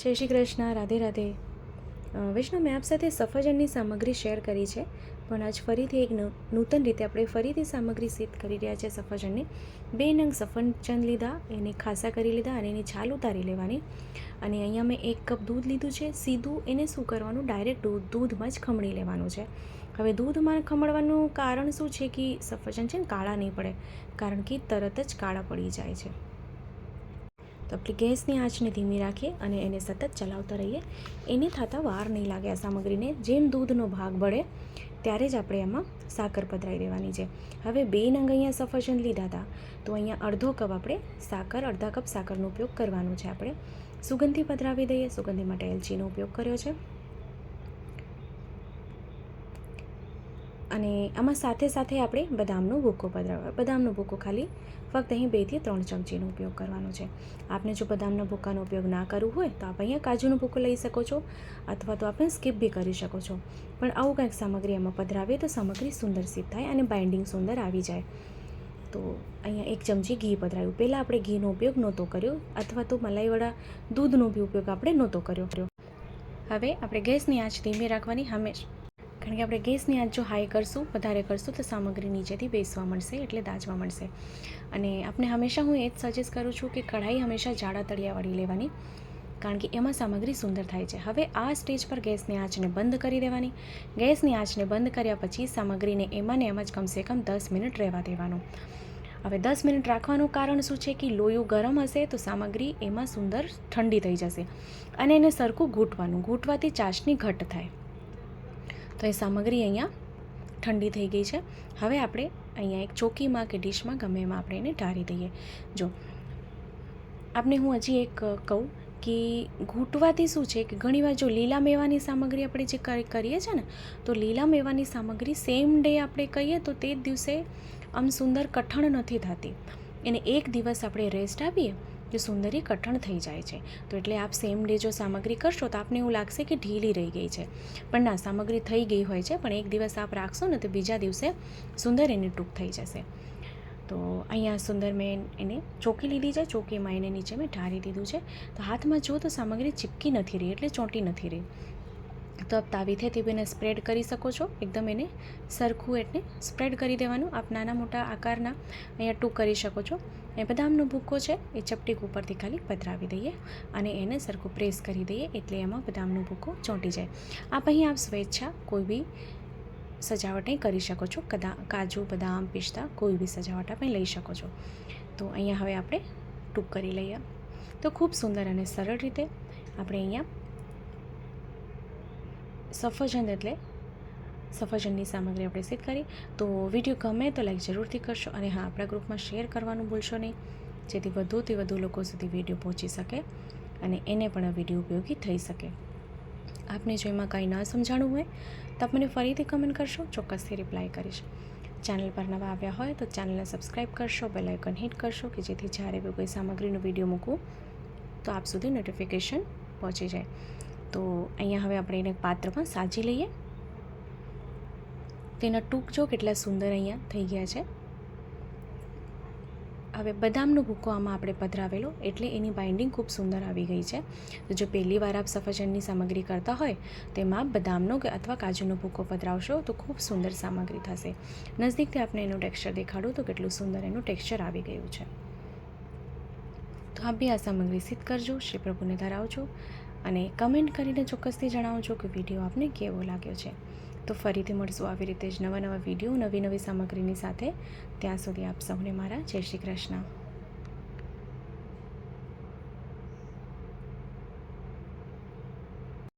જય શ્રી કૃષ્ણ, રાધે રાધે. વૈષ્ણવ મેં આપ સાથે સફરજનની સામગ્રી શેર કરી છે, પણ આજ ફરીથી એક નૂતન રીતે આપણે ફરીથી સામગ્રી સિદ્ધ કરી રહ્યા છે સફરજનની. બે નંગ સફરજન લીધા, એને ખાસા કરી લીધા અને એની છાલ ઉતારી લેવાની. અને અહીંયા મેં એક કપ દૂધ લીધું છે, સીધું એને શું કરવાનું? ડાયરેક્ટ દૂધ દૂધમાં જ ખમણી લેવાનું છે. હવે દૂધમાં ખમણવાનું કારણ શું છે કે સફરજન છે ને કાળા નહીં પડે, કારણ કે તરત જ કાળા પડી જાય છે. તો આપણે ગેસની આંચને ધીમી રાખીએ અને એને સતત ચલાવતા રહીએ. એને થતાં વાર નહીં લાગે આ સામગ્રીને. જેમ દૂધનો ભાગ બળે ત્યારે જ આપણે એમાં સાકર પધરાવી દેવાની છે. હવે બે નંગ અહીંયા સફરજન લીધા હતા. તો અહીંયા અડધો કપ આપણે સાકર, અડધા કપ સાકરનો ઉપયોગ કરવાનો છે આપણે. સુગંધી પધરાવી દઈએ. સુગંધી માટે એલચીનો ઉપયોગ કર્યો છે. અને આમાં સાથે સાથે આપણે બદામનો ભૂકો પધરાવવા બદામનો ભૂકો ખાલી ફક્ત અહીં બેથી ત્રણ ચમચીનો ઉપયોગ કરવાનો છે. આપને જો બદામના ભૂકાનો ઉપયોગ ના કરવો હોય તો આપ અહીંયા કાજુનો ભૂકો લઈ શકો છો અથવા તો આપણે સ્કીપ બી કરી શકો છો. પણ આવું કંઈક સામગ્રી એમાં પધરાવીએ તો સામગ્રી સુંદર સિદ્ધ થાય અને બાઇન્ડિંગ સુંદર આવી જાય. તો અહીંયા એક ચમચી ઘી પધરાવ્યું પહેલાં આપણે ઘીનો ઉપયોગ નહોતો કર્યો અથવા તો મલાઈવાળા દૂધનો બી ઉપયોગ આપણે નહોતો કર્યો. હવે આપણે ગેસની આંચ ધીમી રાખવાની હંમેશ કારણ કે આપણે ગેસની આંચ જો હાઈ કરશું, વધારે કરશું, તો સામગ્રી નીચેથી બેસવા મળશે એટલે દાજવા મળશે. અને આપણે હંમેશા હું એ જ સજેસ્ટ કરું છું કે કઢાઈ હંમેશા જાડા તળિયાવાળી લેવાની, કારણ કે એમાં સામગ્રી સુંદર થાય છે. હવે આ સ્ટેજ પર ગેસની આંચને બંધ કરી દેવાની. ગેસની આંચને બંધ કર્યા પછી સામગ્રીને એમાં ને એમ જ કમસે કમ દસ મિનિટ રહેવા દેવાનું. હવે દસ મિનિટ રાખવાનું કારણ શું છે કે લોયું ગરમ હશે તો સામગ્રી એમાં સુંદર ઠંડી થઈ જશે. અને એને સરખું ઘૂંટવાનું. ઘૂંટવાથી ચાસણી ઘટ થાય. તો એ સામગ્રી અહીંયા ઠંડી થઈ ગઈ છે. હવે આપણે અહીંયા એક ચોકીમાં કે ડીશમાં ગમે એમાં આપણે એને ઢારી દઈએ. જો, આપને હું હજી એક કહું કે ઘૂંટવાથી શું છે કે ઘણીવાર જો લીલા મેવાની સામગ્રી આપણે જે કરી- કરીએ છીએ ને, તો લીલા મેવાની સામગ્રી સેમ ડે આપણે કહીએ તો તે જ દિવસે આમ સુંદર કઠણ નથી થતી. એને એક દિવસ આપણે રેસ્ટ આપીએ જો સુંદરી કઠણ થઈ જાય છે. તો એટલે આપ સેમ ડે જો સામગ્રી કરશો તો આપને એવું લાગશે કે ઢીલી રહી ગઈ છે. પણ ના, સામગ્રી થઈ ગઈ હોય છે, પણ એક દિવસ આપ રાખશો ને તો બીજા દિવસે સુંદર એની ટૂંક થઈ જશે. તો અહીંયા સુંદર મેં એને ચોકી લીધી છે ચોકીમાં એને નીચે મેં ઢારી દીધું છે. તો હાથમાં જો તો સામગ્રી ચીપકી નથી રહી, એટલે ચોંટી નથી રહી. તો આપ તાવીથેથી એને સ્પ્રેડ કરી શકો છો. એકદમ એને સરખું એટલે સ્પ્રેડ કરી દેવાનું. આપ નાના મોટા આકારના અહીંયા ટૂંક કરી શકો છો. એ બદામનો ભૂકો છે, એ ચપટીક ઉપરથી ખાલી પધરાવી દઈએ અને એને સરખું પ્રેસ કરી દઈએ એટલે એમાં બદામનો ભૂકો ચોંટી જાય. આપ અહીં આપ સ્વેચ્છા કોઈ બી સજાવટ કરી શકો છો. કદા, કાજુ, બદામ, પિસ્તા કોઈ બી સજાવટ આપણે લઈ શકો છો. તો અહીંયા હવે આપણે ટૂંક કરી લઈએ. તો ખૂબ સુંદર અને સરળ રીતે આપણે અહીંયા સફરજન એટલે સફરજનની સામગ્રી આપણે સિદ્ધ કરી. તો વીડિયો ગમે તો લાઈક જરૂરથી કરશો અને હા, આપણા ગ્રુપમાં શેર કરવાનું ભૂલશો નહીં. જેથી વધુથી વધુ લોકો સુધી વીડિયો પહોંચી શકે અને એને પણ આ વીડિયો ઉપયોગી થઈ શકે. આપને જો એમાં કાંઈ ના સમજાણું હોય, તો આપ મને ફરીથી કમેન્ટ કરશો, ચોક્કસથી રિપ્લાય કરીશ. ચેનલ પર નવા આવ્યા હોય તો ચેનલને સબસ્ક્રાઈબ કરશો બેલ આઇકન હિટ કરશો કે જેથી જ્યારે બી કોઈ સામગ્રીનો વીડિયો મૂકું, તો આપ સુધી નોટિફિકેશન પહોંચી જાય. તો અહીંયા હવે આપણે એને પાત્રમાં સાજી લઈએ. તેના ટૂંક જો કેટલા સુંદર અહીંયા થઈ ગયા છે. હવે બદામનો ભૂકો આમાં આપણે પધરાવેલો એટલે એની બાઇન્ડિંગ ખૂબ સુંદર આવી ગઈ છે. તો જો પહેલી વાર આપ સફરજનની સામગ્રી કરતા હોય તેમાં બદામનો કે અથવા કાજુનો ભૂકો પધરાવશો તો ખૂબ સુંદર સામગ્રી થશે. નજદીકથી આપણે એનું ટેક્સચર દેખાડું તો કેટલું સુંદર એનું ટેક્સચર આવી ગયું છે. તો આપ બી આ સામગ્રી સિદ્ધ કરજો. શ્રી પ્રભુને ધરાવજો. અને કમેન્ટ કરીને ચોક્કસથી જણાવજો કે વીડિયો આપને કેવો લાગ્યો છે. તો ફરીથી મળશું આવી રીતે જ નવા નવા વીડિયો નવી નવી સામગ્રીની સાથે. ત્યાં સુધી આપ સૌને મારા જય શ્રી કૃષ્ણ.